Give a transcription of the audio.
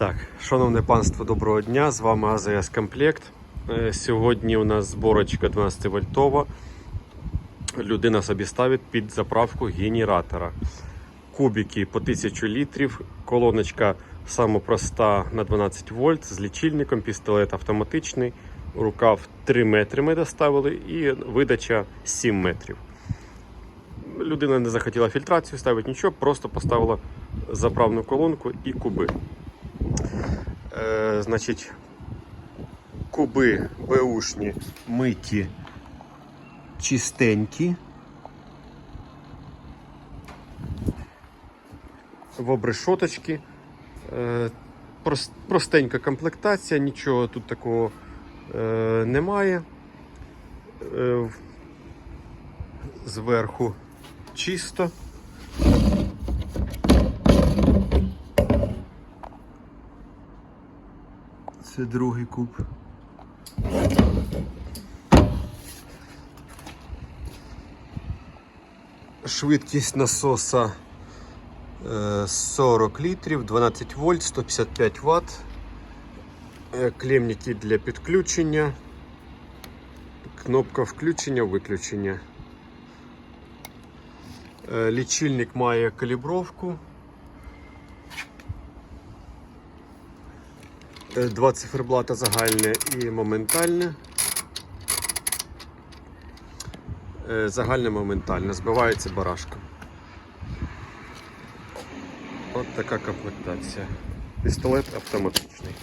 Так, шановне панство, доброго дня. З вами АЗС Комплект. Е, Сьогодні у нас зборочка 12 вольтова. Людина собі ставить під заправку генератора. Кубики по 1000 літрів, колоночка самопроста на 12 вольт з лічильником, пістолет автоматичний, рукав 3 метри ми доставили і видача 7 метрів. Людина не захотіла фільтрацію ставити нічого, просто поставила заправну колонку і куби. Е, значить, куби беушні миті чистенькі. В обрешоточки. Е, простенька комплектація, нічого тут такого е, немає. Е, зверху чисто. Це другий куб. Швидкість насоса е, 40 літрів, 12 вольт, 155 Вт. Е, Клемники для підключення. Кнопка включення, виключення. Е, Лічильник має калібровку. Два циферблата загальне і моментальне. Е, Загальне моментальне. Збивається барашка. От така комплектація. Пістолет автоматичний.